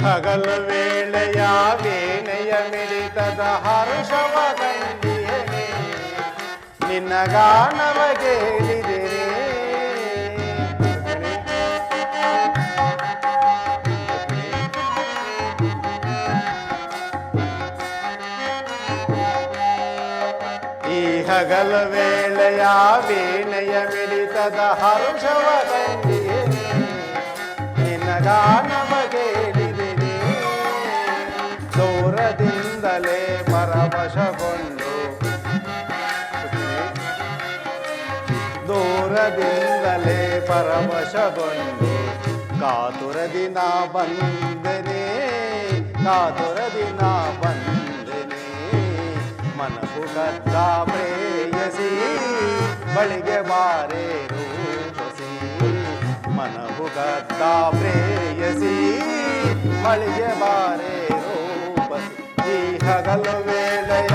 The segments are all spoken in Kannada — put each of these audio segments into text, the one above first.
ಹಗಲು ವೇಳೆಯ ವೇಣೆಯ ಮಿಡಿತದ ಹರುಷವ ಕಂಡಿಯನೆ ನಿನ್ನ ಗಾನವ ಕೇಳಿದೆ ಈ ಹಗಲ ವೇಳೆಯ ವೀಣೆಯ ಮಿಡಿತದ ಹರುಷವ ಕಂಡಿಯನೆ ನಿನ್ನ ಗಾನವ ದೂರದಿಂದಲೇ ಪರವಶಗೊಂಡು. ದೂರದಿಂದಲೇ ಪರವಶಗೊಂಡು. ಕಾತುರದಿನ ಬಂದನೆ ಕಾತುರದಿನ ಬಂದನೆ. ನಾ ಕದ್ದ ಪ್ರೇಯಸಿ, ಬಳಿಗೆ ಬಾರೆ ರೂಪಸಿ. ಮನವು ಕದ್ದ ಪ್ರೇಯಸಿ, ಬಳಿಗೆ ಬಾರೆ ಹಗಲು ವೇಳೆಯ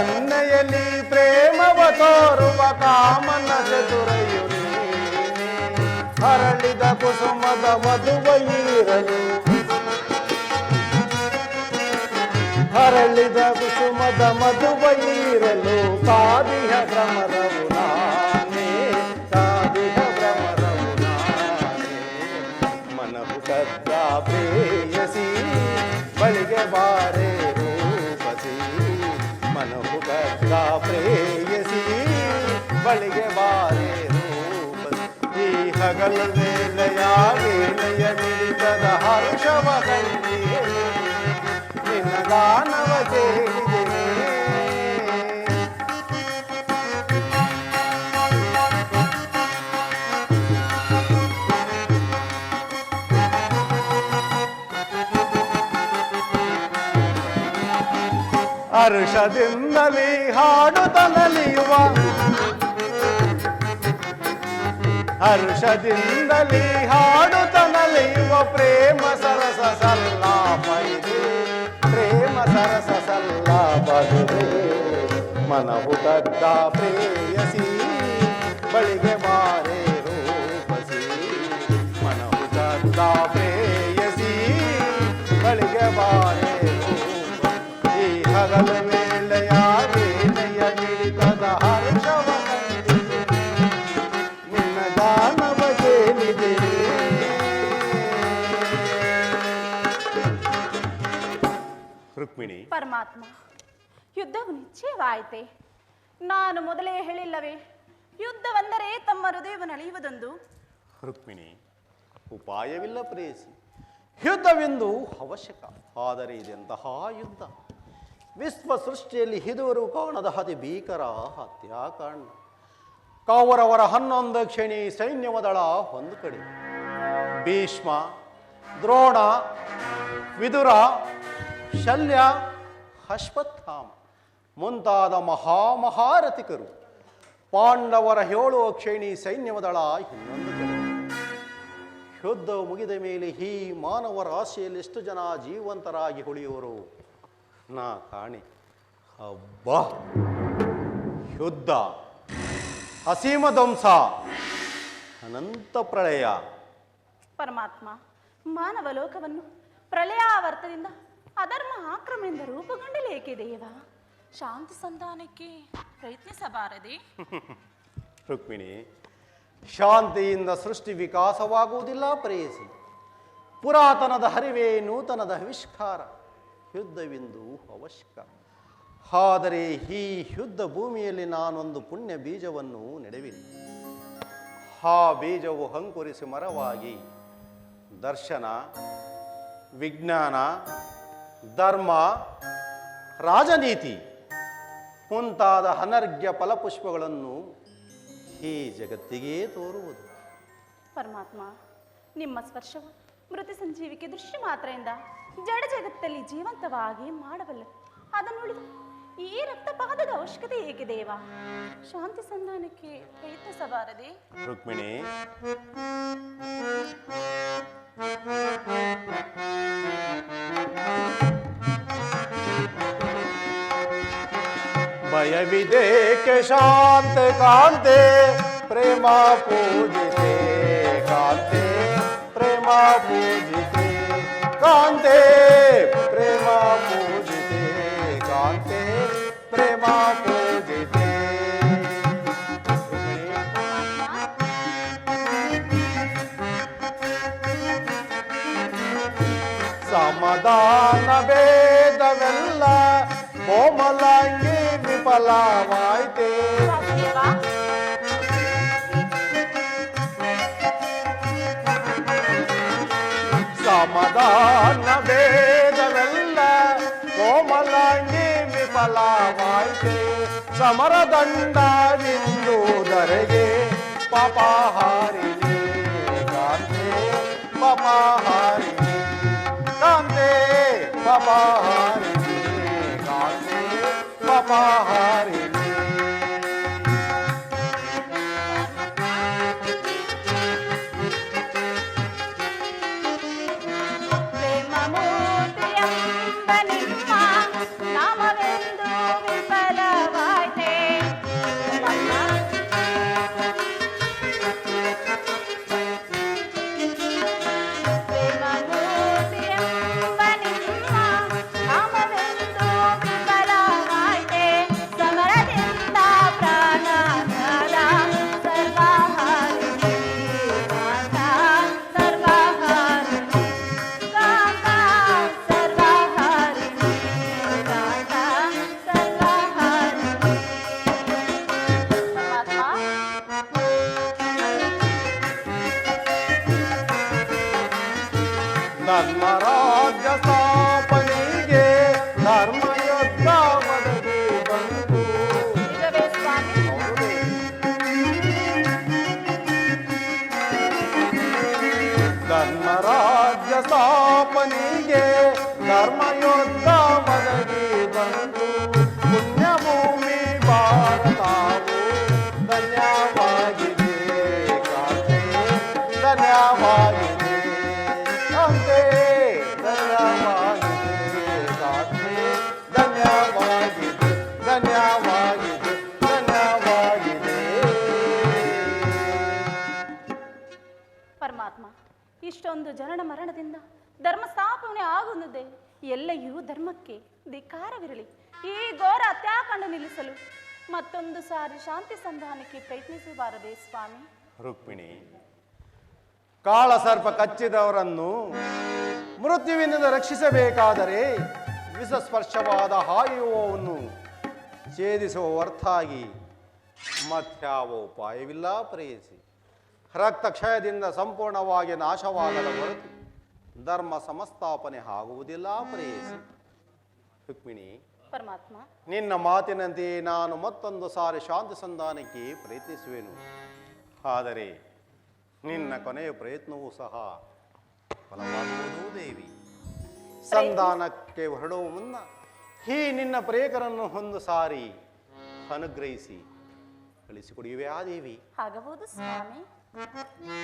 ಕಣ್ಸನ್ನೆಯಲ್ಲಿ ಪ್ರೇಮವ ತೋರುವ ಕಾಮನ ಚತುರಯು ನೀನೆ. ಹರಳಿದ ಕುಸುಮದ ಮಧುವೈರಲು ಹರಳಿದ ಕುಸುಮದ ಮಧುವೈರಲು ಕಾದಿಹ ಭ್ರಮರವು ನಾನೇ ಕಾದಿಹ ಭ್ರಮರವು ನಾನೇ ಮನವು ಕದ್ದ ಪ್ರೇಯಸಿ ಬಳಿಗೆ ಬಾರೆ ಪ್ರೇಯಸಿ ಬಳಿಗೆ ಬಾರೆ ರೂಪಸಿ ಈ ಹಗಲ ವೇಳೆಯ ವೇಳೆಯ ಮಿಳಿತದ ಹರ್ಷವ ಕಂಡಿಯೇ ನಿನ್ನ ಗಾನವ ಹರ್ಷದಿಂದಲೇ ಹರ್ಷದಿಂದಲಿ ಹಾಡುತ್ತ ನಲಿಯುವ ಪ್ರೇಮ ಸರಸ ಸಲ್ಲ ಇದೆ ಪ್ರೇಮ ಸರಸ ಸಲ್ಲಾಪದಿದೆ ಮನವು ತದ್ದ ಪ್ರೇಯಸಿ, ಬಳಿಗೆ ಬಾರೆ ರೂಪಸಿ. ಮನವು ಕದ್ದ ಹಗಲ ವೇಳೆಯ ವೇಳೆಯ ಮಿಳಿತದ ಹರ್ಷವ ಕಂಡಿದೆ ನಿನ್ನ ದಾನವ ರುಕ್ಮಿಣಿ ಪರಮಾತ್ಮ ಯುದ್ಧವು ನಿಶ್ಚಯವಾಯಿತೆ. ನಾನು ಮೊದಲೇ ಹೇಳಿಲ್ಲವೇ ಯುದ್ಧವೆಂದರೆ ತಮ್ಮ ಹೃದಯವನ್ನು ಅಳೆಯುವುದೊಂದು ರುಕ್ಮಿಣಿ ಉಪಾಯವಿಲ್ಲ ಪ್ರೇಯಸಿ ಯುದ್ಧವೆಂದು ಅವಶ್ಯಕ ಆದರೆ ಇದೆಂತಹ ಯುದ್ಧ? ವಿಶ್ವ ಸೃಷ್ಟಿಯಲ್ಲಿ ಹಿದುವರು ಕಾಣದ ಅತಿ ಭೀಕರ ಹತ್ಯಾಕಾಂಡ ಕೌರವರ ಹನ್ನೊಂದು ಕ್ಷಣಿ ಸೈನ್ಯವದಳ ಒಂದು ಕಡೆ. ಭೀಷ್ಮ, ದ್ರೋಣ, ವಿದುರ, ಶಲ್ಯ, ಅಶ್ವತ್ಥಾಮ ಮುಂತಾದ ಮಹಾಮಹಾರಥಿಕರು ಪಾಂಡವರ ಏಳು ಕ್ಷೇಣಿ ಸೈನ್ಯವದಳ ಇನ್ನೊಂದು ಕಡೆ. ಯುದ್ಧ ಮುಗಿದ ಮೇಲೆ ಈ ಮಾನವರ ರಾಶಿಯಲ್ಲಿ ಎಷ್ಟು ಜನ ಜೀವಂತರಾಗಿ ಉಳಿಯುವರು? ನಾ ಕಾಣಿ. ಅಬ್ಬಾ ಯುದ್ಧ ಅಸೀಮ ಧ್ವಂಸ. ಅನಂತ ಪ್ರಳಯ. ಪರಮಾತ್ಮ ಮಾನವ ಲೋಕವನ್ನು ಪ್ರಳಯಾವರ್ತದಿಂದ ಅಧರ್ಮ ಆಕ್ರಮಣದಿಂದ ರೂಪುಗೊಂಡಲೇಕೆ ದೇವ? ಶಾಂತಿ ಸಂಧಾನಕ್ಕೆ ಪ್ರಯತ್ನಿಸಬಾರದೆ? ರುಕ್ಮಿಣಿ ಶಾಂತಿಯಿಂದ ಸೃಷ್ಟಿ ವಿಕಾಸವಾಗುವುದಿಲ್ಲ ಪ್ರೇಯಸಿ. ಪುರಾತನದ ಹರಿವೇ ನೂತನದ ಆವಿಷ್ಕಾರ ಯುದ್ಧವೆಂದು ಅವಶ್ಯಕ. ಆದರೆ ಈ ಯುದ್ಧ ಭೂಮಿಯಲ್ಲಿ ನಾನೊಂದು ಪುಣ್ಯ ಬೀಜವನ್ನು ನೆಡವಿಲ್ಲ ಆ ಬೀಜವು ಹಂಕುರಿಸಿ ಮರವಾಗಿ ದರ್ಶನ, ವಿಜ್ಞಾನ, ಧರ್ಮ, ರಾಜನೀತಿ ಮುಂತಾದ ಅನರ್ಘ್ಯ ಫಲಪುಷ್ಪಗಳನ್ನು ಈ ಜಗತ್ತಿಗೆ ತೋರುವುದು. ಪರಮಾತ್ಮ, ನಿಮ್ಮ ಸ್ಪರ್ಶವು ಮೃತ ಸಂಜೀವಿಕೆ ದೃಶ್ಯ ಮಾತ್ರೆಯಿಂದ ಜಡ ಜಗತ್ತಲ್ಲಿ ಜೀವಂತವಾಗಿ ಮಾಡಬಲ್ಲ. ಅದನ್ನುಳಿದು ಈ ರಕ್ತಪಾತದ ಅವಶ್ಯಕತೆ ಏಕೆ ದೇವ? ಶಾಂತಿ ಸಂಧಾನಕ್ಕೆ ಪ್ರಯತ್ನಿಸಬಾರದೆ ರುಕ್ಮಿಣಿ. ಭಯವಿದೇಕೆ ಶಾಂತ ಕಾಂತೆ, ಪ್ರೇಮ ಪೂಜಿತೆ ಕಾಂತೆ, ಪ್ರೇಮ ಪೂಜಿತೆ. ಕಾಂತೆ ಪ್ರೇಮ ಪೂಜಿತೆ ಕಾಂತೆ ಪ್ರೇಮ ಪೂಜಿತೆ ಸಮಾಧಾನ ಭೇದವೆಲ್ಲ ಕೋಮಲಾಂಗಿ ವಿಫಲವಾಯ್ತೆ ಸಮಾಧಾನ ಭೇದವೆಲ್ಲ ಕೋಮಲಾಂಗಿ ವಿಫಲವಾಯ್ತೆ. ಸಮರದಂಡವಿಂದುದರೆಗೆ ಪಾಪಹಾರಿಣಿ ಕಾಂತೆ ಪಾಪಹಾರಿಣಿ ಕಾಂತೆ ಪಾಪಹಾರಿಣಿ ಕಾಂತೆ ಪಾಪಹಾರಿಣಿ ಧರ್ಮ ರಾಜ್ಯ ಸ್ಥಾಪನೆಗೆ ಧರ್ಮಯುದ್ಧ ಇಷ್ಟೊಂದು ಜನನ ಮರಣದಿಂದ ಧರ್ಮ ಸ್ಥಾಪನೆ ಆಗುತ್ತದೆ ಎಲ್ಲೆಯೂ ಧರ್ಮಕ್ಕೆ ಧಿಕಾರವಿರಲಿ ಈ ಘೋರ ಅತ್ಯಾಕಂಡ ನಿಲ್ಲಿಸಲು ಮತ್ತೊಂದು ಸಾರಿ ಶಾಂತಿ ಸಂಧಾನಕ್ಕೆ ಪ್ರಯತ್ನಿಸಬಾರದೆ, ಸ್ವಾಮಿ. ರುಕ್ಮಿಣಿ ಕಾಳ ಸರ್ಪ ಕಚ್ಚಿದವರನ್ನು ಮೃತ್ಯುವಿನಿಂದ ರಕ್ಷಿಸಬೇಕಾದರೆ ವಿಷಸ್ಪರ್ಶವಾದ ಹಾಯುವವನ್ನು ಛೇದಿಸುವ ಹೊರತಾಗಿ ಮತ್ಯಾವ ಉಪಾಯವಿಲ್ಲ ಪ್ರೇಯಸಿ. ರಕ್ತ ಕ್ಷಯದಿಂದ ಸಂಪೂರ್ಣವಾಗಿ ನಾಶವಾಗದ ಹೊರತು ಧರ್ಮ ಸಮಸ್ಥಾಪನೆ ಆಗುವುದಿಲ್ಲ. ಪ್ರೇಯಸಿ ರುಕ್ಮಿಣಿ ಪರಮಾತ್ಮ. ನಿನ್ನ ಮಾತಿನಂತೆ ನಾನು ಮತ್ತೊಂದು ಸಾರಿ ಶಾಂತಿ ಸಂಧಾನಕ್ಕೆ ಪ್ರಯತ್ನಿಸುವೆನು. ಆದರೆ ನಿನ್ನ ಕೊನೆಯ ಪ್ರಯತ್ನವೂ ಸಹ ಫಲವಾಗುವುದು ದೇವಿ. ಸಂಧಾನಕ್ಕೆ ಹೊರಡುವ ಮುನ್ನ ಈ ನಿನ್ನ ಪ್ರೇಕರನ್ನು ಒಂದು ಸಾರಿ ಅನುಗ್ರಹಿಸಿ ಕಳಿಸಿಕೊಡಿಯುವೆ ಆ ದೇವಿ? ಆಗಬಹುದು ಸ್ವಾಮಿ. ಸ್ವಾಮಿ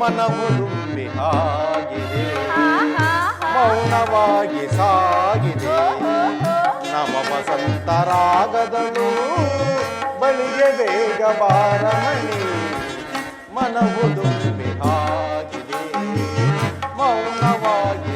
ಮನವು ತುಂಬಿ ಆಗಿದೆ ಆಹಾ, ಮೌನವಾಗಿ ಸಾಗಿದೆ. ಓಹೋ, ನಮ ವಸಂತರಾಗದಳು ಬಳಿಗೆ ಬೇಗ ಬಾರಮಣಿ. ಮನವು ತುಂಬಿ ಆಗಿದೆ ಮೌನವಾಗಿ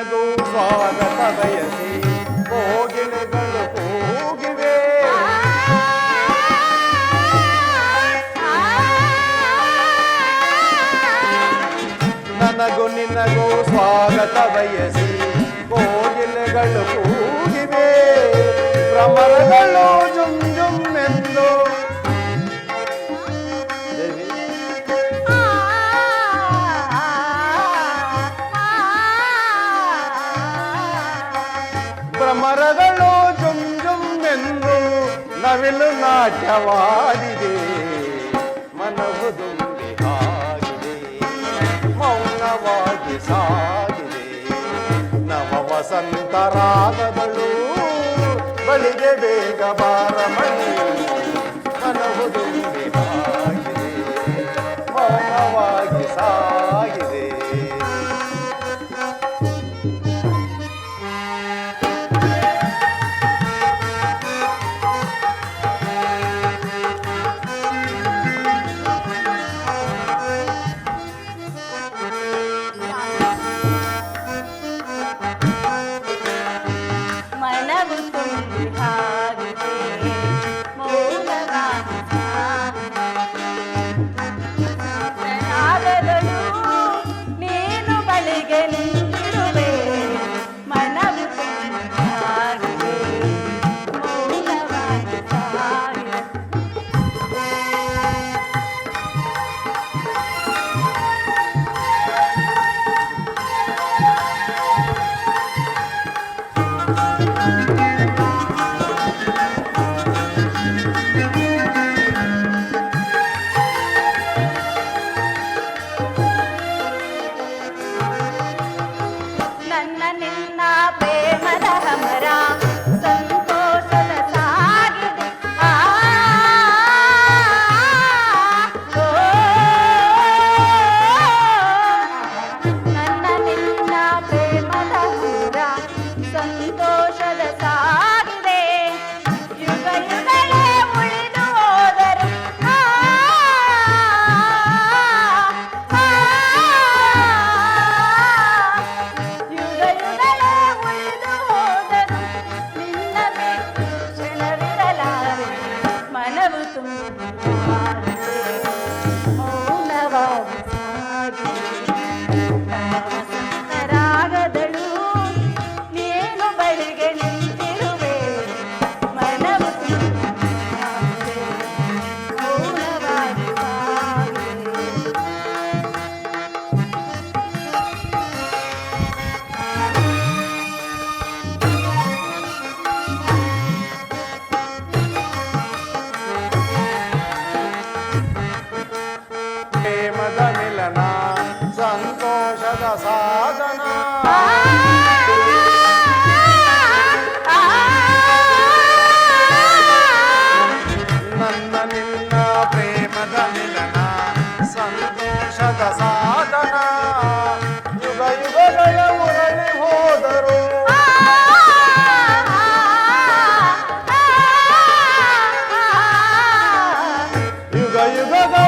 ನಿನಗೂ ಸ್ವಾಗತ ಬಯಸಿ ಕೋಗಿಲೆಗಳು ಕೂಗಿವೆ ನನಗೂ ನಿನಗೂ ಸ್ವಾಗತ ಬಯಸಿ ಕೋಗಿಲೆಗಳು ಕೂಗಿವೆ ಭ್ರಮರಗಳು ನಾಟ್ಯವಾಡಿದೆ ಮನವು ಆಗಿದೆ ಮೌನವಾಗಿ ಸಾಗಿದೆ. ನವ ವಸಂತರಾಗದಳು ಬಳಿಗೆ ಬೇಗ ಬಾರಮಣಿ Vamos. Gogol!